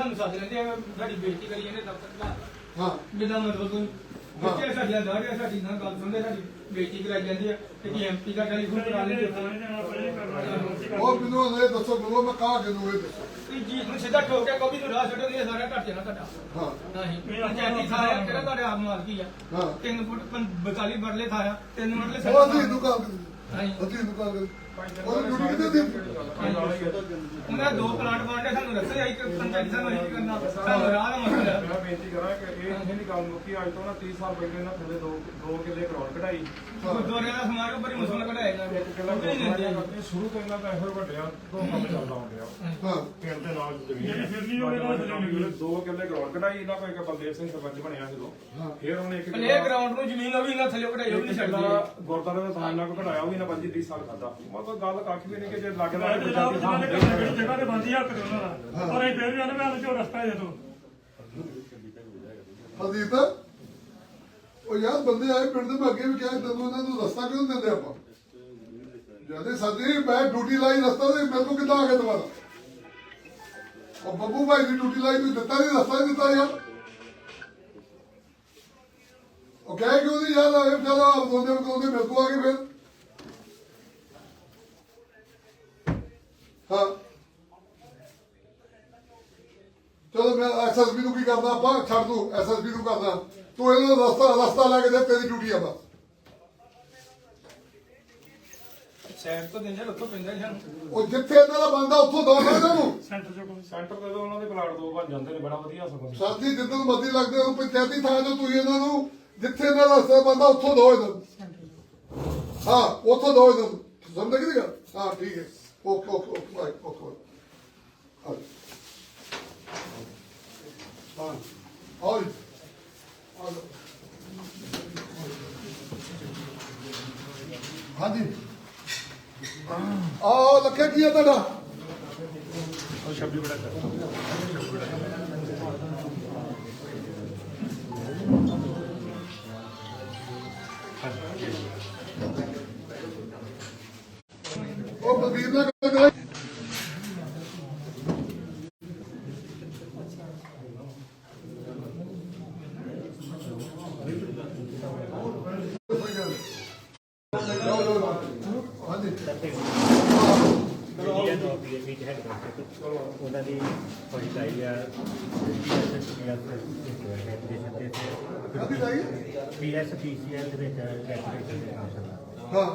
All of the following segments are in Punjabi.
ਸਾਨੂੰ ਸੱਦ ਲੈਂਦੇ ਆ ਸਾਡੀ ਬੇਇੱਜ਼ਤੀ ਕਰੀ ਜਾਂਦੇ ਦਫ਼ਤਰ ਦਾ ਹਾਂ। ਬਿਨਾਂ ਮਤਲਬ ਤੋਂ ਹਾਂ। ਬੱਚੇ ਸਾਡੀਆਂ ਦਾੜੀਆਂ ਸਾਡੀ ਨਾਲ ਗੱਲ ਸੁਣਦੇ ਸਾਡੀ ਬੇਇੱਜ਼ਤੀ ਕਰਾਈ ਜਾਂਦੀ ਆ ਤੇ ਕੀ ਐਮਪੀ ਦਾ ਟੈਲੀਫੋਨ ਕਰਾ ਲੈਂਦੇ ਉਹ ਮੈਨੂੰ ਇਹ ਦੱਸੋ ਮੈਨੂੰ ਮੈਂ ਕਹਾਂ ਕਿਨੂੰ ਇਹ ਦੱਸੋ? ਤੁਸੀਂ ਜੀ ਨੂੰ ਸਿੱਧਾ ਠੋਕ ਕੇ ਕਦੀ ਨੂੰ ਰਾਹ ਛੱਡੋ ਨਹੀਂ ਸਾਰਾ ਘਰ ਜਾਣਾ ਤੁਹਾਡਾ। ਹਾਂ। ਨਹੀਂ ਪੰਚਾਇਤੀ ਸਾਰਾ ਕਿਹੜਾ ਤੁਹਾਡੇ ਆਪ ਮਾਲਕੀ ਆ? ਹਾਂ। ਤਿੰਨ ਫੁੱਟ ਪੰ- 42 ਬਰਲੇ ਥਾਇਆ ਤਿੰਨ ਮਰਲੇ ਉਹ ਅਸੀਂ। ਅਸੀਂ ਉਹ ਡਿਊਟੀ ਦੀ ਉਹਨਾਂ ਦੋ ਪਲਾਂਟ ਬਣਦੇ ਸਾਨੂੰ ਦੱਸਿਆ ਇੱਕ ਪੰਚਾਇਤੀ ਸਾਨੂੰ ਇਹ ਕਰਨਾ ਸਾਨੂੰ ਰਾਹ ਦਾ ਮਸਲਾ। ਹੈ। ਮੈਂ ਬੇਨਤੀ ਕਰਾਂ ਕਿ ਇਹ ਜਿਹੜੀ ਗੱਲ ਮੁੱਕੀ ਅੱਜ ਤੋਂ ਨਾ 30 ਸਾਲ ਪਹਿਲੇ ਨਾ ਥੱਲੇ ਦੋ ਦੋ ਕਿੱਲੇ ਕਰੋੜ ਕਢਾਈ। ਗੁਰਦੁਆਰੇ ਦਾ ਸਮਾਨ ਉੱਪਰ ਹੀ ਮੁਸਲਮਾਨ ਕਢਾਇਆ ਜਾਂਦਾ। ਇੱਕ ਕਿੱਲਾ ਉਹ ਵੀ ਨਹੀਂ ਦਿੰਦੇ ਹੈਗੇ। ਇਹ ਸ਼ੁਰੂ ਤੋਂ ਇਹਨਾਂ ਦਾ ਇਹੋ ਵੱਡਿਆ ਤੋਂ ਕੰਮ ਚੱਲਦਾ ਹੁੰਦਿਆ ਹਾਂ। ਪਿੰਡ ਦੇ ਨਾਲ ਜ਼ਮੀਨ ਦੋ ਕਿੱਲੇ ਕਰੋੜ ਕਢਾਈ ਇਹਨਾਂ ਕੋਲ ਇੱਕ ਬਲਦੇਵ ਸਿੰਘ ਸਰਪੰਚ ਬਣਿਆ ਜਦੋਂ ਹਾਂ। ਫਿਰ ਉਹਨੇ ਇੱਕ ਪਲੇ ਗਰਾਊਂਡ ਨੂੰ ਜ਼ਮੀਨ ਉਹ ਵੀ ਇਹਨਾਂ ਥੱਲੇ ਕਢਾਈ ਉਹ ਵੀ ਨਹੀਂ ਛੱਡਦੇ। ਕਿੱਲਾ ਗੁਰਦੁਆਰੇ ਦਾ ਥਾਂ ਕਢਾਇਆ ਉਹ ਵੀ ਨਾ 25 30 ਸਾਲ ਖਾਦਾ ਮਤਲਬ ਗੱਲ ਕੱਖ ਵੀ ਨਹੀਂ ਕਿ ਜੇ ਲੱਗ ਲੱਗ ਪੰਜਾਬੀ ਥਾਂ ਹੁੰਦੇ ਜਗ੍ਹਾ ਤੇ ਬੰਦੀ ਹੱਕ ਦੇ ਉਹਨਾਂ ਦਾ। ਪਰ ਇਹ ਫੇਰ ਵੀ ਆਨੇ ਮੈਂ ਚੋ ਰਸਤਾ ਜੇ ਤੂੰ ਹਰਦੀਪ ਉਹ ਯਾਰ ਬੰਦੇ ਆਏ ਪਿੰਡ ਦੇ ਮੈਂ ਅੱਗੇ ਵੀ ਕਿਹਾ ਤੈਨੂੰ ਇਹਨਾਂ ਨੂੰ ਰਸਤਾ ਕਿਉਂ ਨੀ ਦਿੰਦੇ ਆਪਾਂ? ਜਦੇ ਸਾਡੀ ਮੈਂ ਡਿਊਟੀ ਲਾਈ ਰਸਤਾ ਤੇ ਮੇਰੇ ਕੋਲ ਕਿੱਦਾਂ ਆ ਗਿਆ ਦੁਬਾਰਾ ਉਹ ਬੱਬੂ ਭਾਈ ਦੀ ਡਿਊਟੀ ਲਾਈ ਤੂੰ ਦਿੱਤਾ ਨਹੀਂ ਰਸਤਾ ਨਹੀਂ ਦਿੱਤਾ ਯਾਰ। ਉਹ ਕਹਿ ਕਿਉਂ ਨਹੀਂ ਯਾਰ ਇਹ ਚਲੋ ਆਪ ਦੋਨੇ ਬਤੋਂਦੇ ਮੇਰੇ ਕੋਲ ਆ ਗਏ ਫਿਰ। ਹਾਂ। ਚਲੋ ਮੈਂ ਐਸਐਸਪੀ ਨੂੰ ਕੀ ਕਰਦਾ? ਆਪਾਂ ਛੱਡ ਦੂੰ ਐਸਐਸਪੀ ਨੂੰ ਕਰਦਾ। ਤੂੰ ਇਹਨਾਂ ਦਾ ਰਸਤਾ ਰਸਤਾ ਲੈ ਕੇ ਦੇ ਤੇਰੀ ਡਿਊਟੀ ਆ ਬਸ। ਸ਼ਹਿਰ ਤੋਂ ਦਿੰਦੇ ਉੱਥੋਂ ਪੈਂਦਾ ਜੀ ਸਾਨੂੰ। ਉਹ ਜਿੱਥੇ ਇਹਨਾਂ ਦਾ ਬੰਦਾ ਉੱਥੋਂ ਦੋ ਨਾ ਇਹਨਾਂ ਨੂੰ। ਸੈਂਟਰ ਚੋਂ ਕੋਈ ਸੈਂਟਰ ਦੇ ਦੋ ਉਹਨਾਂ ਦੇ ਪਲਾਟ ਦੋ ਬਣ ਜਾਂਦੇ ਨੇ ਬੜਾ ਵਧੀਆ ਸਗੋਂ ਸਾਡੀ ਜਿੱਦਨ ਮਰਜ਼ੀ ਲੱਗਦੇ ਉਹ ਪੰਚਾਇਤੀ ਥਾਂ ਤੋਂ ਤੁਸੀਂ ਇਹਨਾਂ ਨੂੰ ਜਿੱਥੇ ਇਹਨਾਂ ਦਾ ਰਸਤਾ ਬੰਦਾ ਉੱਥੋਂ ਦੋ ਇਹਨਾਂ ਨੂੰ। ਹਾਂ ਉੱਥੋਂ ਦੋ ਇਹਨਾਂ ਨੂੰ। ਸਮਝ ਗਏ ਗੱਲ? ਹਾਂ ਠੀਕ ਹੈ। Okay okay okay bye okay bye. ਹਾਂ ਹਾਂ ਆਓ ਜੀ। ਆ ਹਾਂਜੀ ਆਹ ਲੱਖੇ ਕੀ ਹੈ ਤੁਹਾਡਾ ਉਹ ਬਲਬੀਰ ਨਾਲ ਗੱਲ ਉਹਨਾਂ ਦੀ ਫਸਟ ਆਈ ਆ ਕਾਹਦੀ ਲਾਈ ਪੀਐਸਪੀਸੀਐਲ ਦੇ ਵਿੱਚ ਕੈਲਕੂਲੇਸ਼ਨ ਦੇ ਕੰਮ ਹਾਂ।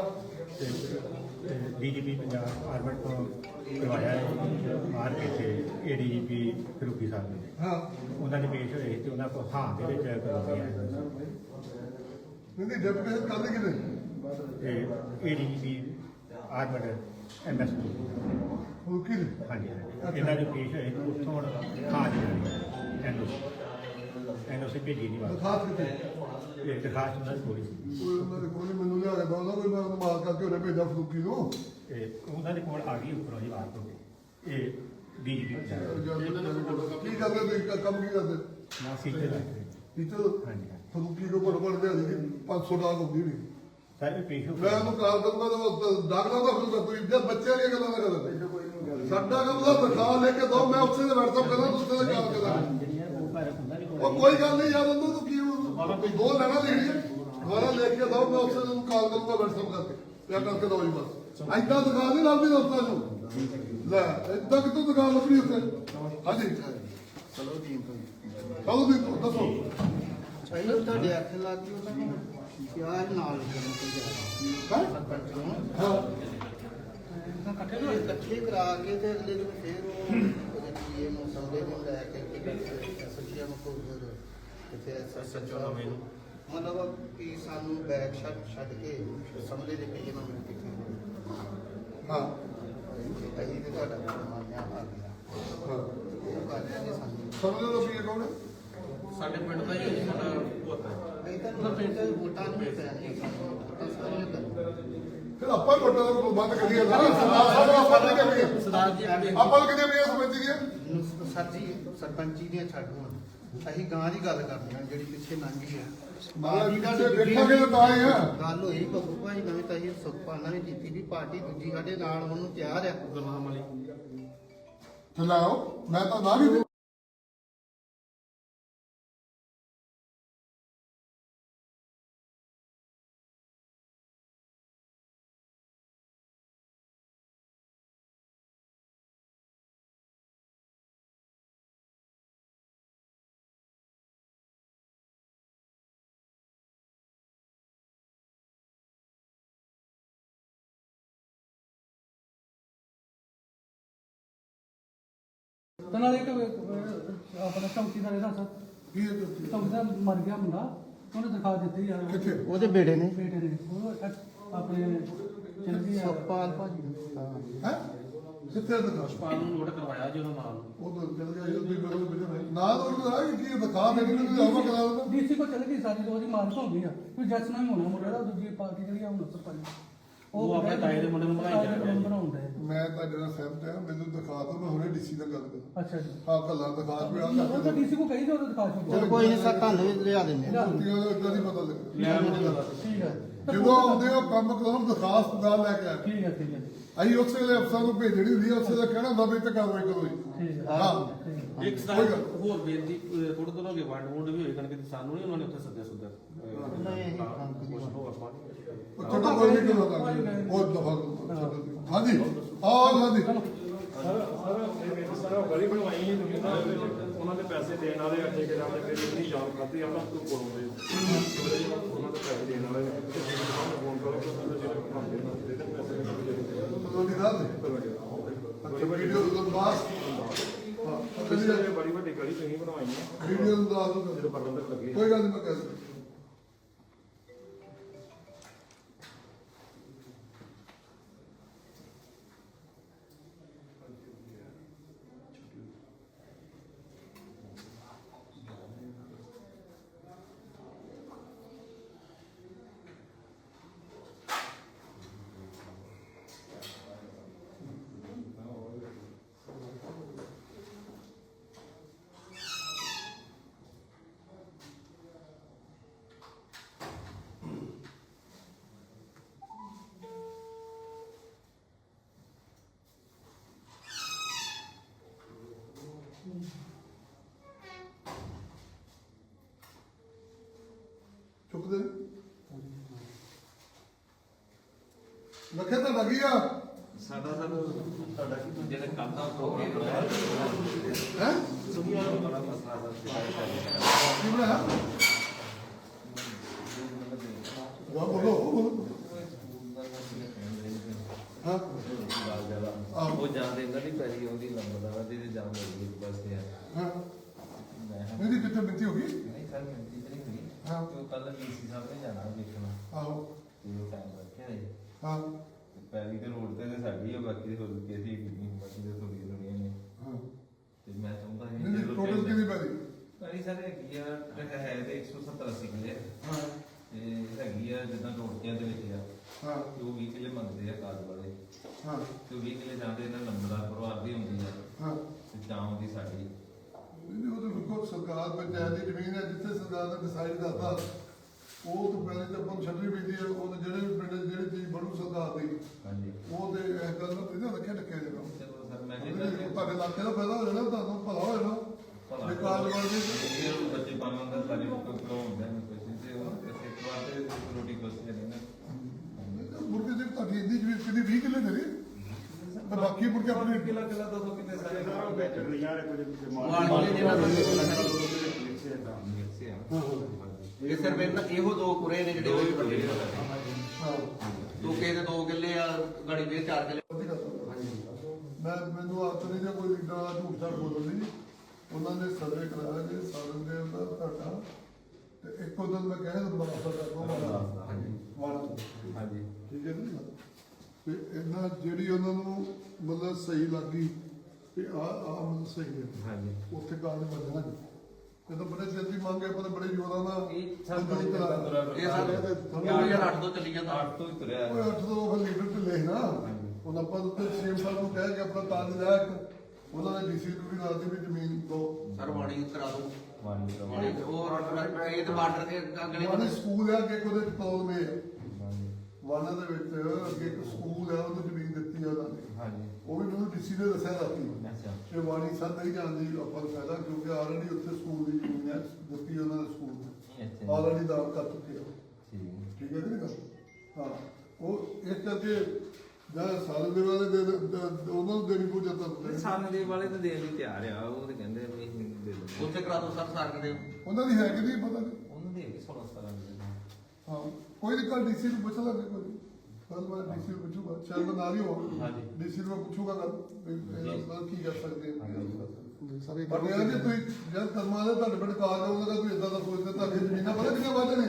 ਡੀਜੀਪੀ ਪੰਜਾਬ ਆਰਮਡ ਤੋਂ ਕਰਵਾਇਆ ਹੈ ਆਰ ਕੇ ਤੇ ਏਡੀਜੀਪੀ ਫਰੂਕੀ ਸਾਹਿਬ ਨੇ। ਹਾਂ। ਉਹਨਾਂ ਦੇ ਪੇਸ਼ ਹੋਏ ਤੇ ਉਹਨਾਂ ਕੋਲ ਹਾਂ ਦੇ ਵਿੱਚ ਕਰਵਾਇਆ ਨਹੀਂ ਡੈਪੂਟੇਸ਼ਨ ਕਰਦੇ ਕਿਨੇ ਤੇ ਏਡੀਜੀਪੀ ਆਰਮਡ ਕੀ ਨੇ? ਹਾਂਜੀ। ਇਹਨਾਂ ਦੇ ਪੇਸ਼ ਹੋਏ ਉੱਥੋਂ ਹਾਂ ਦੀ ਐਨਓਸੀ ਐਨਓਸੀ ਭੇਜੀ ਨਹੀਂ ਬਾਤ ਕਿਤੇ ਇਹ ਦਰਖਾਸਤ ਉਹਨਾਂ ਦੀ ਥੋੜੀ ਸੀ ਕੋਈ ਉਹਨਾਂ ਦੇ ਕੋਲ ਨੀ ਮੈਨੂੰ ਲਿਆ ਕੇ ਦਉਂਦਾ ਕੋਈ ਮੈਂ ਉਹਨੂੰ ਮਾਰ ਕਰਕੇ ਉਹਨੇ ਭੇਜਾ ਫਰੂਕੀ ਨੂੰ। ਤੇ ਉਹਨਾਂ ਦੇ ਕੋਲ ਆ ਗਈ ਉੱਪਰੋਂ ਹੀ ਬਾਤ ਹੋ ਗਈ ਇਹ ਡੀਜੀਪੀ ਕੀ ਕਰਦੇ ਤੁਸੀਂ ਕੰਮ ਕੀ ਕਰਦੇ ਨਾ ਸੀਤੇ ਲੱਗ ਟੀਚਰ ਹਾਂਜੀ। ਹਾਂਜੀ ਫਰੂਕੀ ਕੋ ਕੋਲ ਕੋਲ ਦੇ ਸੀ 500 ਡਾਲ ਹੁੰਦੀ ਨਹੀਂ ਸਾਰੇ ਪੇਸ਼ ਮੈਂ ਉਹਨੂੰ ਕਰਾ ਦਊਂਗਾ ਤਾਂ ਦਾਖਲਾ ਤਾਂ ਫਿਰ ਕੋਈ ਜਦ ਬੱਚਿਆਂ ਦੀਆਂ ਗੱਲਾਂ ਨਾ ਕਰਦੇ ਸਾਡਾ ਕੰਮ ਦਾ ਤਨਖਾਹ ਲੈ ਕੇ ਦੋ ਮੈਂ ਉੱਥੇ ਦੇ WhatsApp ਕਰਾਂ ਤੂੰ ਉੱਥੇ ਦੇ ਕੰਮ ਕਰਾਂ। ਦੇ ਉਹ ਕੋਈ ਗੱਲ ਨਹੀਂ ਯਾਰ ਉਹਨੂੰ ਤੂੰ ਕੀ ਕੋਈ ਦੋ ਲੈਣਾ ਲਿਖਣੀ ਹੈ ਦੁਬਾਰਾ ਲੈ ਕੇ ਦੋ ਮੈਂ ਉਸੇ ਨੂੰ ਕਾਲ ਕਰੂੰਗਾ WhatsApp ਕਰਕੇ ਪਿਆ ਕਰਕੇ ਦੋ ਹੀ ਬਸ। ਐਦਾਂ ਦੁਕਾਨ ਨਹੀਂ ਲੱਭਦੀ ਦੋਸਤਾਂ ਨੂੰ ਲੈ ਐਦਾਂ ਕਿਤੋਂ ਦੁਕਾਨ ਲੱਭਣੀ ਉੱਥੇ? ਹਾਂਜੀ। ਚਲੋ ਜੀ ਚਲੋ ਵੀ ਦੱਸੋ। ਪਹਿਲਾਂ ਤੁਹਾਡੇ ਹੱਥ ਲੱਗ ਗਈ ਉਹਨਾਂ ਨੂੰ ਪਿਆਰ ਨਾਲ ਕਰਨਾ ਚਾਹੀਦਾ ਹਾਂ? ਇਕੱਠੇ ਨੂੰ ਇਕੱਠੇ ਕਰਾ ਕੇ ਤੇ ਅਗਲੇ ਦਿਨ ਫੇਰ ਉਹ ਪੀਏ ਨੂੰ ਸੰਦੇ ਨੂੰ ਲੈ ਕੇ ਨੂੰ ਕੋਲ ਕਿਤੇ ਐਸੋਸੀਏਸ਼ਨ ਨੂੰ। ਮੈਨੂੰ ਮਤਲਬ ਕਿ ਸਾਨੂੰ ਬੈਕ ਛੱਡ ਛੱਡ ਕੇ ਸੰਦੇ ਦੇ ਪੀਏ ਨੂੰ ਮਿਲ ਕੇ ਹਾਂ। ਅਸੀਂ ਤੇ ਤੁਹਾਡਾ ਮਾਨਿਆ ਆ ਗਿਆ। ਹਾਂ। ਉਹ ਕਰਦੇ ਨੇ ਸਾਨੂੰ। ਸਮਝ ਲਓ ਵੀ ਇਹ ਕੌਣ ਹੈ? ਸਾਡੇ ਪਿੰਡ ਦਾ ਹੀ ਸਾਡਾ ਪੁੱਤ ਹੈ। ਅਸੀਂ ਤਾਂ ਉਹਨਾਂ ਪਿੰਡ ਦੇ ਵੋਟਾਂ ਨਹੀਂ ਪੈਣੀਆਂ ਸਾਨੂੰ। ਵੋਟਾਂ ਸਾਰੀਆਂ ਕਰਨੀਆਂ ਫਿਰ ਆਪਾਂ ਕੋਟਾ ਦਾ ਪ੍ਰਬੰਧ ਕਰੀਏ ਨਾ। ਸਰਦਾਰ ਸਾਹਿਬ ਆਪਾਂ ਨੇ ਕਿਹਾ ਸਰਦਾਰ ਜੀ ਆਪਾਂ ਨੂੰ ਕਿਤੇ ਵੀ ਇਹ ਸਮਝ ਗਏ ਸਰ ਜੀ ਸਰਪੰਚੀ ਦੀਆਂ ਛੱਡ ਹੁਣ। ਅਸੀਂ ਗਾਂ ਦੀ ਗੱਲ ਕਰਦੇ ਹਾਂ ਜਿਹੜੀ ਪਿੱਛੇ ਲੰਘੀ ਹੈ। ਮਹਾਰਾਜ ਜੀ ਦਾ ਤਾਂ ਤਾਂ ਹੀ ਆ। ਗੱਲ ਹੋਈ ਬੱਬੂ ਭਾਈ ਨਵੇਂ ਤਾਂ ਅਸੀਂ ਸੁਖਪਾਲਣਾ ਨੇ ਕੀਤੀ ਵੀ ਪਾਰਟੀ ਦੂਜੀ ਸਾਡੇ ਨਾਲ ਉਹਨੂੰ ਤਿਆਰ ਆ। ਗੁਰਨਾਮ ਵਾਲੀ। ਤੇ ਲਾਓ ਮੈਂ ਤਾਂ ਨਾ ਵੀ ਤੇ ਨਾਲ ਇੱਕ ਅਹ, ਆਪਣਾ ਚੌਕੀਦਾਰ ਇਹਦਾ ਸਰ ਕੀ ਹੈ ਤੁਸੀਂ? ਚੌਕੀਦਾਰ ਮਰ ਗਿਆ ਮੁੰਡਾ ਉਹਨੇ ਦਿਖਾ ਦਿੱਤੀ ਯਾਰ। ਕਿੱਥੇ? ਉਹਦੇ ਬੇੜੇ ਨੇ। ਬੇਟੇ ਨੇ। ਉਹ ਅਹ, ਆਪਣੇ ਚਲ ਗਈ ਯਾਰ ਸੁਖਪਾਲ ਭਾਜੀ ਹਾਂ ਹੈ? ਕਿੱਥੇ ਦਿਖਾ? ਪਾਲ ਨੂੰ ਨੋਟ ਕਰਵਾਇਆ ਜੀ ਉਹਨਾਂ ਨਾਲ। ਉਹ ਤਾਂ ਚਲ ਗਿਆ ਜਲਦੀ ਬਿਲਕੁਲ ਬਿਲਕੁਲ ਨਾ ਤਾਂ ਉਹਨੂੰ ਆ ਕਿ ਕੀ ਦਿਖਾ ਦੇ ਨਹੀਂ ਆਵਾ ਕਰਾ ਦਿੰਦਾ ਡੀਸੀ ਕੋ ਚਲ ਗਈ ਸਾਰੀ ਉਹਦੀ ਮਾਰਕ ਹੋ ਗਈ ਆ। ਕੋਈ ਜੱਜ ਨਾਲ ਹੋਣਾ ਮੁੰਡਾ ਦਾ ਦੂਜੀ ਪਾਰਟੀ ਜਿਹੜੀ ਆ ਹੁਣ ਸਰਪੰਚ ਉਹ ਆਪਣੇ ਤਾਏ ਦੇ ਮੁੰਡੇ ਨੂੰ ਬਣਾਈ ਜਾ ਰਿਹਾ। ਬਣਾਉਂਦਾ ਹੈ। ਮੈਂ ਤੁਹਾਡੇ ਨਾਲ ਸਹਿਮਤ ਹਾਂ ਮੈਨੂੰ ਦਿਖਾ ਦੋ ਮੈਂ ਹੁਣੇ ਡੀਸੀ ਨਾਲ ਗੱਲ ਕਰਾਂ। ਅੱਛਾ ਜੀ। ਹਾਂ ਕੱਲਾ ਦਿਖਾ ਵੀ ਆ ਉਹ ਤਾਂ ਡੀਸੀ ਕੋ ਕਹੀ ਦੇ ਉਹ ਦਿਖਾ ਚੁੱਕਾ ਚਲ ਕੋਈ ਨਹੀਂ ਸਰ ਤੁਹਾਨੂੰ ਵੀ ਲਿਆ ਦਿੰਦੇ ਹਾਂ। ਕੁੱਤੀਆਂ ਦਾ ਇਦਾਂ ਨਹੀਂ ਪਤਾ ਲੱਗਦਾ ਠੀਕ ਹੈ। ਤਾਂ ਜਦੋਂ ਆਉਂਦੇ ਹੋ ਕੰਮ ਕਰਾਉਣ ਦਰਖਾਸਤ ਨਾਲ ਲੈ ਕੇ ਆਏ ਠੀਕ ਹੈ ਠੀਕ ਹੈ। ਜੀ, ਅਸੀਂ ਉਸੇ ਵੇਲੇ ਅਫਸਰ ਨੂੰ ਭੇਜਣੀ ਹੁੰਦੀ ਹੈ ਉਸੇ ਦਾ ਕਹਿਣਾ ਹੁੰਦਾ ਵੀ ਤੇ ਕਾਰਵਾਈ ਕਰੋ ਜੀ ਠੀਕ ਹੈ। ਹਾਂ। ਠੀਕ ਹੈ। ਇੱਕ ਸਾਲ ਹੋਰ ਬੇਨਤੀ ਥੋੜਾ ਹੋ ਗਏ ਵੰਡ ਵੁੰਡ ਵੀ ਹੋਏ ਕਣਕ ਦੀ ਸਾਨੂੰ ਨਹੀਂ ਉਹਨਾਂ ਨੇ ਉੱਥੇ ਸੱਦਿਆ ਸੁੱਦਿਆ ਨਹੀਂ, ਇਹ ਕੰਮ ਦੀ ਉਹ ਛੋਟਾ ਕੋਈ ਨਹੀਂ ਕਰਦਾ ਬਹੁਤ ਦਫਾ ਹਾਂਜੀ ਆ ਹਾਂਜੀ। ਸਰ ਗਲੀ ਬਣਵਾਈ ਹੈ ਉਹਨਾਂ ਦੇ ਪੈਸੇ ਦੇਣ ਵਾਲੇ ਆ ਠੇਕੇਦਾਰ ਦੇ ਫਿਰ ਇਤਨੀ ਜਾਨ ਖਾਤੀ ਆ ਉਹਨਾਂ ਤੋਂ ਕੋਲੋਂ ਦੇ ਉਹਨਾਂ ਦੇ ਪੈਸੇ ਦੇਣ ਵਾਲੇ ਫੋਨ ਕਰੋ ਕਿ ਉਹਨਾਂ ਦੇ ਜਿਹੜੇ ਬਣਾਉਂਦੇ ਨੇ ਦੇ? ਪੈਸੇ ਤੁਹਾਡੀ ਗੱਲ ਅੱਛਾ ਵੀਡੀਓ ਤੋਂ ਬਾਅਦ? ਹਾਂ ਬੜੀ ਵੱਡੀ ਗਲੀ ਤੁਸੀਂ ਬਣਵਾਈ ਹੈ ਵੀਡੀਓ ਨੂੰ ਦੱਸ ਦਿਓ ਕੋਈ ਗੱਲ ਨਹੀਂ ਮੈਂ ਕਹਿ ਸਕਦਾ ਚੁੱਕਦੇ ਲੱਖੇ ਤਾਂ ਲੱਗੀ ਆ ਸਾਡਾ ਸਰ ਤੁਹਾਡਾ ਜਿਹੜੇ ਕੰਮ ਦਾ ਹੋ ਗਿਆ ਹੈ? ਬੜਾ ਮਸਲਾ ਸਰ ਕੀ ਬਣਾਇਆ ਵਾਹ ਬੋਲੋ ਬੋਲੋ। ਹਾਂ। ਉਹ ਜਾਂਦੇ ਇਹਨਾਂ ਦੀ ਪੈਰੀ ਉਹਦੀ ਲੰਬਦਾ ਵਾ ਜਿਹਦੇ ਜਾਮ ਲੱਗੀ ਇੱਕ ਪਾਸੇ ਆ ਹਾਂ ਮੈਂ ਕਿਹਾ, ਮੇਰੀ ਕਿੱਥੇ ਮਿੱਤੀ ਹੋ ਗਈ ਨਹੀਂ ਸਰ ਮਿੰਤੀ ਤੇ ਨਹੀਂ ਹੋਈ ਹਾਂ। ਤੇ ਉਹ ਕੱਲ ਡੀਸੀ ਸਾਹਿਬ ਨੇ ਜਾਣਾ ਵੇਖਣਾ ਆਹੋ। ਤੇ ਉਹ ਟਾਈਮ ਰੱਖਿਆ ਹੈ ਹਾਂ। ਤੇ ਪੈਰੀ ਤੇ ਰੋਡ ਤੇ ਤੇ ਸਾਡੀ ਆ ਬਾਕੀ ਦੇ ਹੋਰ ਕਿਸੇ ਨਹੀਂ ਬਾਕੀ ਦੇ ਥੋੜੀ ਦੁਨੀਆ ਨੇ ਹਾਂ। ਤੇ ਮੈਂ ਚਾਹੁੰਦਾ ਸੀ ਨਹੀਂ ਟੋਟਲ ਕਿੰਨੀ ਪੈਰੀ ਪੈਰੀ ਸਰ ਹੈਗੀ ਆ ਹੈ ਤੇ 170 80 ਕਿਲੇ ਹਾਂ। ਤੇ ਹੈਗੀ ਆ ਜਿੱਦਾਂ ਟੋਟਕਿਆਂ ਦੇ ਵਿੱਚ ਆ। ਹਾਂ। ਤੇ ਉਹ 20 ਕਿਲੇ ਮੰਗਦੇ ਆ ਕਾਜ ਵਾਲੇ। ਹਾਂ। ਤੇ ਉਹ 20 ਕਿਲੇ ਜਾਂਦੇ ਇਹਨਾਂ ਲੰਬਦਾ ਪਰਿਵਾਰ ਦੀ ਹੁੰਦੀ ਆ। ਹਾਂ। ਤੇ ਦੀ ਸਾਡੀ। ਨਹੀਂ ਉਹ ਤਾਂ ਬਿਲਕੁਲ ਸਰਕਾਰ ਪੰਚਾਇਤ ਦੀ ਜ਼ਮੀਨ ਹੈ ਜਿੱਥੇ ਸਰਕਾਰ ਨੇ ਡਿਸਾਈਡ ਕਰਤਾ ਉਹ ਤਾਂ ਪਹਿਲੇ ਤਾਂ ਆਪਾਂ ਛੱਡਣੀ ਪੈਂਦੀ ਹੈ ਉਹ ਜਿਹੜੇ ਵੀ ਪਿੰਡ ਜਿਹੜੀ ਚੀਜ਼ ਬਣੂ ਸਰਕਾਰ ਦੀ। ਹਾਂਜੀ। ਉਹ ਤੇ ਇਹ ਗੱਲ ਨੂੰ ਇਹਦੇ ਰੱਖਿਆ ਟੱਕਿਆ ਜਾਣਾ ਚਲੋ ਸਰ ਮੈਂ ਲਈ ਤੁਹਾਡੇ ਇਲਾਕੇ ਦਾ ਫਾਇਦਾ ਹੋ ਜਾਣਾ ਤੁਹਾਨੂੰ ਭਲਾ ਹੋ ਜਾਣਾ। ਵਿਕਾਸ ਇਹ ਬੱਚੇ ਪਾਲਣ ਦਾ ਸਾਰੇ ਬਾਕੀ ਮੁਰਗੇ ਆਪਣੇ ਕਿਲਾ ਕਿਲਾ ਦੋ ਦੋ ਕਿੰਨੇ ਸਾਰੇ ਇਹ ਸਿਰਫ ਇਹਨਾਂ ਇਹੋ ਦੋ ਕੁਰੇ ਨੇ ਜਿਹੜੇ ਉਹ ਵੀ ਵੱਡੇ ਨੇ। ਦੋ ਕੇ ਦੇ ਦੋ ਕਿੱਲੇ ਆ ਗਾੜੀ ਦੇ ਚਾਰ ਕਿੱਲੇ। ਮੈਂ ਮੈਨੂੰ ਆਪ ਨਹੀਂ ਜਾਂ ਕੋਈ ਲੀਡਰ ਆ ਝੂਠ ਛਾੜ ਬੋਲਣ ਦੀ ਉਹਨਾਂ ਨੇ ਸਰਵੇ ਕਰਾਇਆ ਜੀ ਸਾਧਨ ਦੇ ਅੰਦਰ ਤੁਹਾਡਾ ਤੇ ਇੱਕੋ ਦਿਨ ਮੈਂ ਕਹਿ ਦਿੰਦਾ ਅਸਰ ਕਰ ਦੂੰਗਾ ਵਾਲਾ ਹਾਂਜੀ ਠੀਕ ਹੈ ਨਾ ਤੇ ਇਹਨਾਂ ਜਿਹੜੀ ਉਹਨਾਂ ਨੂੰ ਮਤਲਬ ਸਹੀ ਲੱਗੀ ਤੇ ਆ ਆ ਮਤਲਬ ਸਹੀ ਹੈ। ਹਾਂਜੀ। ਉੱਥੇ ਕਾਰਨ ਬਦਲਣਾ ਇਹ ਤਾਂ ਬੜੇ ਜਲਦੀ ਮੰਗੇ ਪਰ ਬੜੇ ਜੋਰਾਂ ਨਾਲ ਇਹ ਸਭ ਅੰਦੋਲਨ ਕਰਾ ਇਹ ਸਭ 2008 ਤੋਂ ਚੱਲੀ ਜਾਂਦਾ। ਆਠ ਤੋਂ ਹੀ ਤੁਰਿਆ। ਓਏ ਅੱਠ ਤੋਂ ਫਿਰ ਲੀਡਰ ਢਿੱਲੇ ਨਾ। ਹੁਣ ਆਪਾਂ ਤਾਂ ਸੀਐਮ ਸਾਹਿਬ ਨੂੰ ਕਹਿ ਕੇ ਆਪਣਾ ਤਾਂ ਲਿਆ ਇੱਕ ਉਹਨਾਂ ਨੇ ਡੀਸੀ ਨੂੰ ਵੀ ਨਾਲ ਦੀ ਵੀ ਜ਼ਮੀਨ ਦੋ। ਸਰ ਵਾਣੀ ਕਰਾ ਦੋ। ਮਾਨੀ ਦਾ ਵਾਣੀ ਉਹ ਇਹ ਤੇ ਬਾਰਡਰ ਦੇ ਅਗਲੇ ਵਾਣੇ ਸਕੂਲ ਆ ਕਿ ਉਹਦੇ ਪ੍ਰੋਬਲਮ ਹੈ ਵਾਣਾ ਦੇ ਵਿੱਚ ਅੱਗੇ ਇੱਕ ਸਕੂਲ ਆ ਉਹਨੂੰ ਜ਼ਮੀਨ ਦਿੱਤੀ ਆ ਉਹਨਾਂ ਨੇ। ਹਾਂਜੀ। ਉਹ ਵੀ ਮੈਨੂੰ ਡੀਸੀ ਨੇ ਦੱਸਿਆ ਰਾਤੀ। ਅੱਛਾ। ਕਿ ਵਾਣੀ ਸਰ ਨਹੀਂ ਜਾਣਦੀ ਆਪਾਂ ਨੂੰ ਫਾਇਦਾ ਕਿਉਂਕਿ ਆਲਰੇਡੀ ਉੱਥੇ ਸਕੂਲ ਦੀ ਜ਼ਮੀਨ ਹੈ ਦਿੱਤੀ ਉਹਨਾਂ ਨੇ ਸਕੂਲ ਆਲਰੇਡੀ ਦਾਨ ਕਰ ਚੁੱਕੇ ਆ। ਠੀਕ ਹੈ। ਠੀਕ ਹੈ ਕਿ ਗੱਲ? ਹਾਂ। ਉਹ ਇਸ ਕਰਕੇ ਜਾਂ ਸਾਲ ਦੇ ਵਾਲੇ ਦੇ ਉਹਨਾਂ ਨੂੰ ਦੇਣੀ ਜਾਂਦਾ ਨਹੀਂ, ਸਾਨੂੰ ਦੇ ਵਾਲੇ ਤਾਂ ਦੇਣ ਲਈ ਤਿਆਰ ਆ ਉਹ ਤੇ ਕਹਿੰਦੇ ਨਹੀਂ ਨਹੀਂ ਦੇ ਦੋ ਉੱਥੇ ਕਰਾ ਦੋ ਸਰ ਸਾਰ ਦੇ ਉਹਨਾਂ ਦੀ ਹੈ ਕਿ ਨਹੀਂ ਪਤਾ? ਨਹੀਂ ਉਹਨਾਂ ਦੇ ਵੀ 16 17 ਦੇ। ਹਾਂ। ਕੋਈ ਨਹੀਂ ਕੱਲ ਡੀਸੀ ਨੂੰ ਪੁੱਛ ਲਾਂਗੇ ਕੋਈ ਕੱਲ ਮੈਂ ਡੀਸੀ ਨੂੰ ਪੁੱਛੂਗਾ ਸ਼ਾਇਦ ਮੈਂ ਨਾਲ ਹੀ ਹੋਵਾਂ। ਹਾਂਜੀ। ਡੀਸੀ ਨੂੰ ਮੈਂ ਪੁੱਛੂਗਾ ਇਹਦਾ ਮਤਲਬ ਕੀ ਕਰ ਸਕਦੇ ਹਾਂ ਕੀ ਨਹੀਂ ਕਰ ਸਕਦੇ ਸਾਰੇ ਪਰ ਇਹ ਜੇ ਤੁਸੀਂ ਜਦ ਕਰਮਾਂ ਦੇ ਤੁਹਾਡੇ ਪਿੰਡ ਕਾਲ ਆਉਂਦਾ ਤੁਸੀਂ ਇਦਾਂ ਦਾ ਸੋਚਦੇ ਤੁਹਾਡੀ ਜ਼ਮੀਨਾਂ ਪਤਾ ਕਿੰਨੀਆਂ ਵੱਧ ਨੇ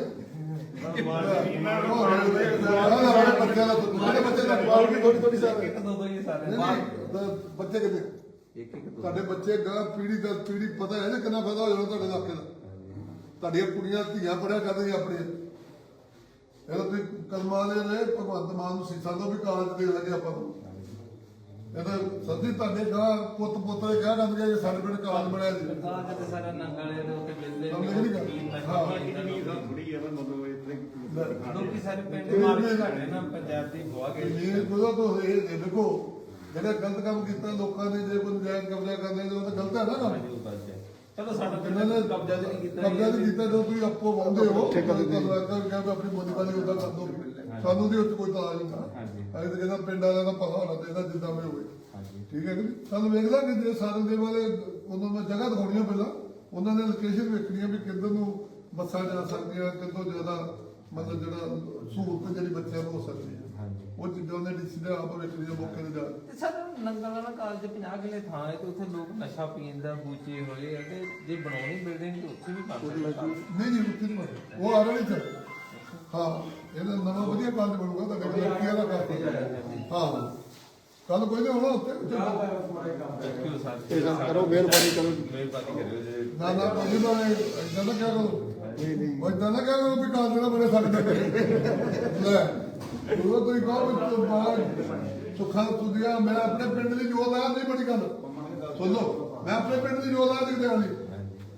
ਬੱਚਿਆਂ ਦਾ ਤੁਹਾਡੇ ਬੱਚੇ ਦਾ ਬਾਲ ਵੀ ਥੋੜੀ ਥੋੜੀ ਸਾਰੇ ਇੱਕ ਦੋ ਦੋ ਹੀ? ਸਾਰੇ ਨਹੀਂ, ਨਹੀਂ, ਤਾਂ ਬੱਚੇ ਕਿੰਨੇ ਇੱਕ ਇੱਕ ਦੋ ਤੁਹਾਡੇ ਬੱਚੇ ਗਾਂ ਪੀੜੀ ਦਰ ਪੀੜੀ ਪਤਾ ਹੈ ਨਾ ਕਿੰਨਾ ਫਾਇਦਾ ਹੋ ਜਾਣਾ ਤੁਹਾਡੇ ਇਲਾਕੇ ਦਾ। ਤੁਹਾਡੀਆਂ ਕੁੜੀਆਂ ਧੀਆਂ ਪੜਿਆ ਕਰਦੀਆਂ ਆਪਣੀਆਂ। ਇਹ ਤਾਂ ਕਰਮਾਂ ਦੇ ਨੇ ਭਗਵੰਤ ਮਾਨ ਨੂੰ ਸੀਸਾਂ ਤੋਂ ਵੀ ਕਾਲਜ ਦੇ ਲੱਗੇ ਆਪਾਂ ਨੂੰ। ਇਹ ਤਾਂ ਸੱਚੀ ਤੁਹਾਡੇ ਗਾਂ ਪੁੱਤ ਪੁੱਤਰੇ ਕਹਿ ਜਾਂਦੇ ਕਿ ਸਾਡੇ ਪਿੰਡ ਕਾਲਜ ਬਣਿਆ ਜੀ। ਤਾਂ ਜਦ ਸਾਰਾ ਨੰਗਲੇ ਦੇ ਉੱਤੇ ਮਿਲਦੇ ਲੋਕੀ ਸਾਰੇ ਪਿੰਡ ਦੇ ਮਾਰਕ ਘੜੇ ਨਾ ਪੰਜਾਬ ਦੀ ਬਹੁਤ ਗਏ। ਇਹ ਕੋਦਾ ਤੋਂ ਇਹ ਦੇਖੋ ਜਿਹੜਾ ਗਲਤ ਕੰਮ ਕੀਤਾ ਲੋਕਾਂ ਨੇ ਜੇ ਕੋਈ ਨਜਾਇਜ਼ ਕਬਜ਼ਾ ਕਰਨਾ ਤੇ ਉਹ ਤਾਂ ਗਲਤ ਹੈ ਨਾ। ਕੰਮ ਚਲੋ ਸਾਡਾ ਪਿੰਡ ਇਹਨਾਂ ਨੇ ਕਬਜ਼ਾ ਤੇ ਨਹੀਂ ਕੀਤਾ ਕਬਜ਼ਾ ਨਹੀਂ ਕੀਤਾ ਜੋ ਤੁਸੀਂ ਆਪੋ ਵਾਉਂਦੇ ਹੋ ਤੁਹਾਨੂੰ ਏਦਾਂ ਵੀ ਕਹਿੰਦੇ ਆਪਣੀ ਬੋਲੀ ਵਾਲੀ ਉਦਾਂ ਕਰ ਦੋ। ਸਾਨੂੰ ਦੀ ਉੱਤੇ ਕੋਈ ਤਲਾਜ ਨਹੀਂ ਹਾਂਜੀ। ਅਸੀਂ ਤਾਂ ਕਹਿੰਦਾ ਪਿੰਡ ਵਾਲਿਆਂ ਦਾ ਪਤਾ ਹੋਣਾ ਚਾਹੀਦਾ ਜਿੱਦਾਂ ਵੀ ਹੋਵੇ। ਹਾਂਜੀ। ਠੀਕ ਹੈ ਕਿ ਨਹੀਂ? ਸਾਨੂੰ ਵੇਖਦਾ ਕਿ ਜੇ ਸਾਰਨ ਦੇ ਵਾਲੇ ਉਹਨਾਂ ਨੂੰ ਜਗ੍ਹਾ ਦਿਖਾਉਣੀਆਂ ਪਹਿਲਾਂ ਉਹਨਾਂ ਨੇ ਲੋਕੇਸ਼ਨ ਵੇਖਣੀਆਂ ਵੀ ਕਿੱਧਰ ਨੂੰ ਬੱਸਾਂ ਜਾ ਸਕਦੀਆਂ ਕਿੱਥੋਂ ਜ਼ਿਆਦਾ ਮਤਲਬ ਜਿਹੜਾ ਸਹੂਲਤ ਜਿਹੜੀ ਬੱਚਿਆਂ ਨੂੰ ਹੋ ਸਕਦੀ ਹੈ ਉਹ ਚੀਜ਼ਾਂ ਉਹਨੇ ਡੀਸੀ ਦੇ ਆਪ ਵੇਖਣੀਆਂ ਮੌਕੇ ਤੇ ਜਾ ਕੇ। ਤੇ ਸਰ ਨੰਗਲ ਵਾਲਾ ਕਾਲਜ 50 ਕਿਲੇ ਥਾਂ ਹੈ ਤੇ ਉੱਥੇ ਲੋਕ ਨਸ਼ਾ ਪੀਣ ਦਾ ਬੂਚੇ ਹੋਏ ਆ ਤੇ ਜੇ ਬਣਾਉਣੀ ਬਿਲਡਿੰਗ ਤੇ ਉੱਥੇ ਵੀ ਕਰ ਸਕਦੇ। ਨਹੀਂ ਜੀ ਉੱਥੇ ਨਹੀਂ ਬਣਦਾ। ਉਹ ਆ ਰਹੀ ਚ ਹਾਂ ਇਹਦਾ ਨਵਾਂ ਵਧੀਆ ਕਾਲਜ ਬਣੂਗਾ ਤੁਹਾਡੇ ਕੋਲ ਲੜਕੀਆਂ ਦਾ ਕਾਲਜ ਹਾਂ ਕੱਲ ਕੋਈ ਨਹੀਂ ਹੋਣਾ ਉੱਥੇ Thank you sir। ਇਹ ਕੰਮ ਕਰੋ, ਮਿਹਰਬਾਨੀ ਕਰੋ। ਮਿਹਰਬਾਨੀ ਕਰਿਓ ਜੇ ਨਾ ਨਾ ਕੋਈ ਨਾ ਇਦਾਂ ਨਾ ਕਹਿ ਕਰੋ ਨਹੀਂ ਨਹੀਂ ਉਹ ਇਦਾਂ ਨਾ ਕਹਿ ਕਰੋ ਵੀ ਕਾਲਜ ਨਾ ਬਣੇ ਸਾਡੇ ਤੇ ਲੈ ਉਹ ਤੁਸੀਂ ਕਹੋ ਵੀ ਤੂੰ ਬਾਹਰ ਸੁੱਖਾ ਤੁਦਿਆ ਮੈਂ ਆਪਣੇ ਪਿੰਡ ਦੀ ਜੋਤ ਆ ਨਹੀਂ ਬਣੀ ਗੱਲ। ਸੁਣ ਲਓ ਮੈਂ ਆਪਣੇ ਪਿੰਡ ਦੀ ਜੋਤ ਆ ਕਿਤੇ ਆਣੀ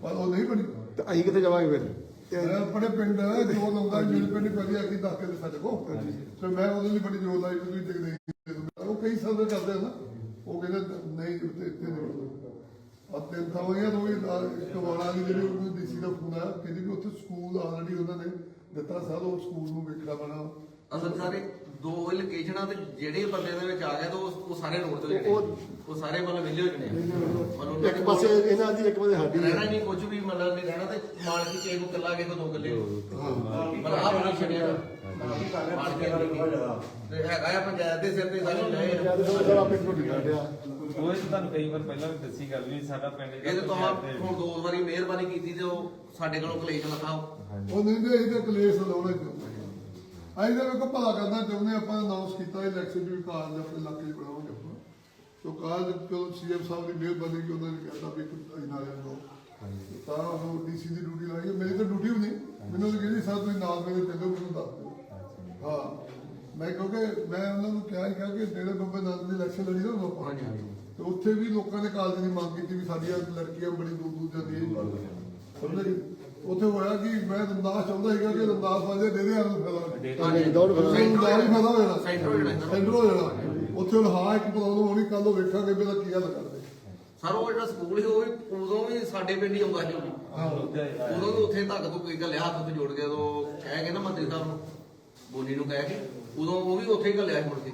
ਪਰ ਉਹ ਨਹੀਂ ਬਣੀ। ਤੇ ਅਸੀਂ ਕਿੱਥੇ ਜਾਵਾਂਗੇ ਫਿਰ? ਮੈਂ ਆਪਣੇ ਪਿੰਡ ਜੋ ਲਾਉਂਦਾ ਮੇਰੇ ਪਿੰਡ ਪਹਿਲੀ ਆ ਕੇ ਦੱਸ ਕੇ ਤੇ ਸਾਡੇ ਕੋ ਤੇ ਮੈਂ ਉਹਦੇ ਲਈ ਬੜੀ ਲਾਈ ਵੀ ਤੁਸੀਂ ਨਹੀਂ ਉਹ ਕਈ ਸਰਵੇ ਕਰਦੇ ਆ ਨਾ। ਉਹ ਕਹਿੰਦੇ ਨਹੀਂ ਉੱਤੇ ਇੱਥੇ ਨਹੀਂ ਆ ਤਿੰਨ ਥਾਂ ਹੋਈਆਂ ਦੋ ਇੱਕ ਵਾਲਾ ਦੀ ਜਿਹੜੀ ਉਹਨੂੰ ਡੀਸੀ ਦਾ ਫੋਨ ਆਇਆ ਕਹਿੰਦੀ ਵੀ ਉੱਥੇ ਸਕੂਲ ਆਲਰੇਡੀ ਉਹਨਾਂ ਨੇ ਦਿੱਤਾ ਸਰ ਉਹ ਸਕੂਲ ਨੂੰ ਵੇਖਣਾ ਪੈਣਾ। ਅਸਲ ਸਾਰੇ ਦੋ ਲੋਕੇਸ਼ਨਾਂ ਤੇ ਜਿਹੜੇ ਬੰਦੇ ਦੇ ਵਿੱਚ ਆ ਗਏ ਤਾਂ ਉਹ ਉਹ ਸਾਰੇ ਰੋਡ ਤੇ ਉਹ ਸਾਰੇ ਮਤਲਬ ਵਿਲੇ ਹੋ ਜਣੇ ਮਤਲਬ ਇੱਕ ਪਾਸੇ ਇਹਨਾਂ ਦੀ ਇੱਕ ਪਾਸੇ ਸਾਡੀ ਰਹਿਣਾ ਨਹੀਂ ਕੁਝ ਵੀ ਮਤਲਬ ਨਹੀਂ ਰਹਿਣਾ ਤੇ ਮਾਲਕੀ ਕਿਸੇ ਨੂੰ ਕਿੱਲਾ ਕਿਸੇ ਨੂੰ ਦੋ ਕਿੱਲੇ ਮਤਲਬ ਆ ਬਣਾ ਛੱਡਿਆ ਮਾਲਕੀ ਤੇ ਹੈਗਾ ਆ ਪੰਚਾਇਤ ਦੇ ਸਿਰ ਤੇ ਸਾਰੇ ਲਏ ਆਪੇ ਰੋਟੀ ਖਾਂਦੇ ਆ ਉਹ ਤੁਹਾਨੂੰ ਕਈ ਵਾਰ ਪਹਿਲਾਂ ਵੀ ਦੱਸੀ ਗੱਲ ਵੀ ਸਾਡਾ ਪਿੰਡ ਇਹ ਤੇ ਤੁਹਾਂ ਹੁਣ ਦੋ ਵਾਰੀ ਮਿਹਰਬਾਨੀ ਕੀਤੀ ਤੇ ਉਹ ਸਾਡੇ ਕੋਲੋਂ ਕਲੇਸ਼ ਲਖਾਓ ਉਹ ਨਹੀਂ ਤੇ ਇਹਦੇ ਕਲੇਸ਼ ਲਾਉਣਾ ਅਸੀਂ ਤਾਂ ਵੇਖੋ ਭਲਾ ਕਰਨਾ ਚਾਹੁੰਦੇ ਆਪਾਂ ਅਨਾਉਂਸ ਕੀਤਾ ਇਲੈਕਸ਼ਨ ਵੀ ਕਾਰਜ ਆਪਣੇ ਇਲਾਕੇ 'ਚ ਬਣਾਵਾਂਗੇ ਆਪਾਂ। ਸੋ ਕਾਰਜ ਚਲੋ ਸੀਐਮ ਸਾਹਿਬ ਦੀ ਮਿਹਰਬਾਨੀ ਕਿ ਉਹਨਾਂ ਨੇ ਕਹਿਤਾ ਵੀ ਅਸੀਂ ਨਾਲ ਲਓ ਤਾਂ ਉਹ ਡੀਸੀ ਦੀ ਡਿਊਟੀ ਲਾਈ। ਮੇਰੀ ਤਾਂ ਡਿਊਟੀ ਵੀ ਨਹੀਂ। ਮੈਨੂੰ ਤਾਂ ਕਹਿੰਦੀ ਸਾਹਿਬ ਤੁਸੀਂ ਨਾਲ ਮੇਰੇ ਚੱਲੋ ਮੈਨੂੰ ਦੱਸ ਦਿਓ। ਹਾਂ। ਮੈਂ ਕਿਉਂਕਿ ਮੈਂ ਉਹਨਾਂ ਨੂੰ ਕਿਹਾ ਸੀਗਾ ਕਿ ਡੇਢ ਬੰਬੇ ਨਾਲ ਦੀ ਇਲੈਕਸ਼ਨ ਲੜੀ ਨਾ ਲੋਕਾਂ ਹਾਂਜੀ, ਹਾਂਜੀ। ਤੇ ਉੱਥੇ ਵੀ ਲੋਕਾਂ ਨੇ ਕਾਲਜ ਦੀ ਮੰਗ ਕੀਤੀ ਵੀ ਸਾਡੀਆਂ ਲੜਕੀਆਂ ਬੜੀ ਦੂਰ ਦੂਰ ਜਾਂਦੀਆਂ ਸਮਝ? ਗਏ ਉੱਥੇ ਹੋਇਆ ਕਿ ਮੈਂ ਰੰਦਾਸ ਚਾਹੁੰਦਾ ਸੀਗਾ ਕਿ ਰੰਦਾਸ ਵਾਲੇ ਡੇਰੇ ਵਾਲੇ ਨੂੰ ਫਾਇਦਾ। ਹੋਵੇ ਹੀ ਫਾਇਦਾ ਸੈਂਟਰ ਹੋ ਜਾਣਾ। ਉੱਥੇ ਹੁਣ ਹਾਂ ਇੱਕ ਪ੍ਰੋਬਲਮ ਹੋਣੀ ਕੱਲ ਉਹ ਵੇਖਾਂਗੇ ਵੀ ਇਹਦਾ ਕੀ ਹੱਲ ਕਰਦੇ। ਸਰ ਉਹ ਜਿਹੜਾ ਸਕੂਲ ਸੀ ਉਹ ਵੀ ਉਦੋਂ ਵੀ ਸਾਡੇ ਪਿੰਡ ਹੀ ਆਉਂਦਾ ਸੀ। ਉਹ ਵੀ। ਉਦੋਂ ਵੀ ਉੱਥੇ ਤੱਕ ਤੋਂ ਕੋਈ ਗੱਲਿਆ ਹੱਥ ਤੋਂ ਜੋੜ ਕੇ ਉਹ ਕਹਿ ਕੇ ਨਾ ਮੰਤਰੀ ਸਾਹਿਬ ਨੂੰ ਬੋਲੀ ਨੂੰ ਕਹਿ ਕੇ ਉਦੋਂ ਉਹ ਵੀ ਉੱਥੇ ਹੀ ਗੱਲਿਆ ਸੀ ਮੁੜ ਕੇ।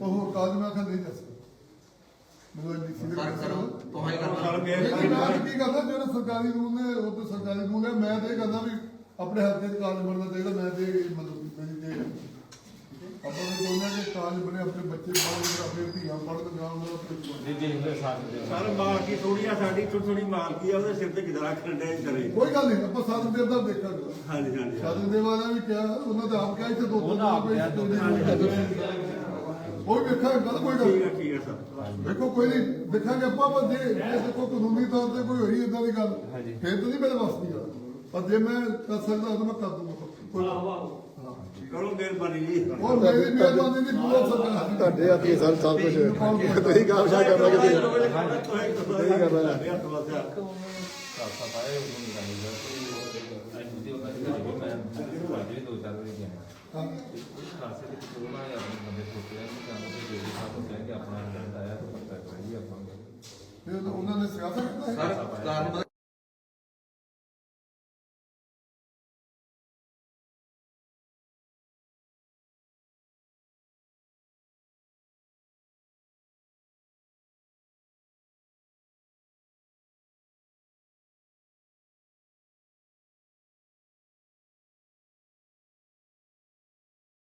ਉਹ ਕਾਜ ਮੈਂ ਖਾਂ ਨਹੀਂ ਦੱਸ। ਸਰਕਾਰੀ ਰੂਲ ਨੇ ਉਹ ਤਾਂ ਸਰਕਾਰੀ ਰੂਲ ਹੈ। ਮੈਂ ਤਾਂ ਇਹ ਕਰਦਾ ਵੀ ਆਪਣੇ ਹੱਥ ਦੇ ਕਾਲਜ ਬਣਨਾ ਚਾਹੀਦਾ ਮੈਂ ਤੇ ਮਤਲਬ ਮੇਰੀ ਤੇ ਆਪਾਂ ਨੇ ਦੋਨਾਂ ਦੇ ਕਾਲਜ ਬਣੇ ਆਪਣੇ ਬੱਚੇ ਪੜ੍ਹਨ ਆਪਣੇ ਧੀਆਂ ਪੜ੍ਹਨ ਗਾਂ ਉਹਨਾਂ ਦਾ ਜੀ ਜੀ ਜੀ ਸਾਥ ਦੇ। ਸਰ ਮਾਲਕੀ ਥੋੜੀ ਆ ਸਾਡੀ ਥੋੜੀ ਥੋੜੀ ਮਾਲਕੀ ਆ ਉਹਦੇ ਸਿਰ ਤੇ ਰੱਖਣ ਦੇ ਕਰੇ ਕੋਈ ਗੱਲ ਨਹੀਂ ਆਪਾਂ ਸਾਧਨ ਦੇਵ ਦਾ ਦੇਖਾਂਗੇ। ਹਾਂਜੀ ਹਾਂਜੀ। ਸਾਧਨ ਦੇਵ ਵਾਲਿਆਂ ਵੀ ਕਿਹਾ ਉਹਨਾਂ ਦਾ ਆਪ ਕਿਹਾ ਇੱਥੇ ਦੋ ਦੋ ਉਹ ਵੀ ਵੇਖਾਂਗੇ ਗੱਲ ਕੋਈ ਗੱਲ ਠੀਕ ਨਹੀਂ। ਹੈ ਠੀਕ ਹੈ ਸਰ। ਦੇਖੋ ਕੋਈ ਨਹੀਂ ਦੇਖਾਂਗੇ ਆਪਾਂ ਪਰ ਜੇ ਜੇ ਦੇਖੋ ਕਾਨੂੰਨੀ ਤੌਰ ਤੇ ਕੋਈ ਹੋਈ ਇਦਾਂ ਦੀ ਗੱਲ। ਫਿਰ ਤਾਂ ਨਹੀਂ ਮੇਰੇ ਵੱਸ ਦੀ ਗੱਲ। ਪਰ ਜੇ ਮੈਂ ਕਰ ਸਕਦਾ ਤਾਂ ਮੈਂ ਕਰ ਦੂੰਗਾ। ਕੋਈ। ਕਰੋ ਮਿਹਰਬਾਨੀ ਜੀ। ਉਹ ਮੇਰੀ ਮਿਹਰਬਾਨੀ ਦੀ ਬਹੁਤ ਸਰਕਾਰ ਤੁਹਾਡੇ ਹੱਥ ਹੀ ਸਰ ਸਭ ਕੁਝ ਤੁਸੀਂ ਕੰਮ ਸ਼ਾ ਕਰਨਾ ਕਿਤੇ। ਨਹੀਂ ਕਰਨਾ। ਸਾਫਾ ਪਾਏ ਤੁਹਾਡੇ ਦੋ ਚਾਰ ਵਾਰੀ ਗਿਆ ਹਾਂ। ਉਸ ਖਾਸੇ ਦੇ ਕੋਲ ਨਾ ਯਾਰ ਬੰਦੇ ਸੋਚਿਆ ਕਿ ਸਾਨੂੰ ਕੋਈ ਦੇ ਸਾਹਿਬ ਕਹਿ ਕੇ ਆਪਣਾ ਰਿਜ਼ਲਟ ਆਇਆ ਤਾਂ ਪਤਾ ਕਰੀਏ ਆਪਾਂ ਫਿਰ ਉਹਨਾਂ ਨੇ ਸਿਆਸਤ ਕੀਤਾ ਹੈ। ਸਰ ਕਾਰਨ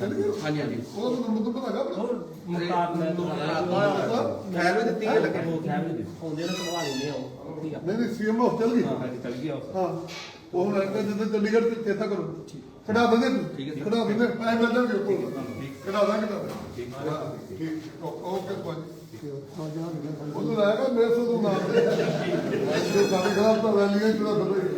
ਰਾਜਨਾਮਾ ਹੀ ਹਾਂਜੀ ਹਾਂਜੀ। ਉਹ ਤਾਂ ਨੰਬਰ ਪਤਾ ਹੈਗਾ ਆਪਣਾ। ਮੁਖਤਾਰ ਨੇ ਫੈਲ ਵੀ ਦਿੱਤੀ ਹੈ। ਲੱਗੇ ਆਉਂਦੇ ਨੇ ਕਰਵਾ ਲੈਂਦੇ ਆ ਉਹ ਠੀਕ ਆ। ਨਹੀਂ ਨਹੀਂ ਸੀਐਮ ਆਫ ਚੱਲ ਗਈ। ਹਾਂਜੀ ਚੱਲ ਗਿਆ ਉਸ ਹਾਂ। ਉਹ ਹੁਣ ਲੱਗਦਾ ਜਦੋਂ ਚੰਡੀਗੜ੍ਹ ਤੇ ਚੇਤਾ ਕਰੋ। ਕਢਾ ਦਿੰਦੇ ਤੂੰ। ਕਢਾ ਦਿੰਦੇ। ਐ ਮਿਲ ਜਾਣਗੇ ਉੱਪਰ। ਕਢਾ ਦਾਂਗੇ ਕਢਾ ਠੀਕ। ਠੀਕ। ਓਕੇ ਭਾਜੀ ਉਹਨੂੰ ਲਾਏਗਾ ਮੇਰੇ ਤੋਂ ਨਾਮ ਤੇ ਜੋ ਸਾਡੇ ਖਿਲਾਫ ਤਾਂ ਰੈਲੀਆਂ ਜਿਹੜਾ ਬਦਲੇ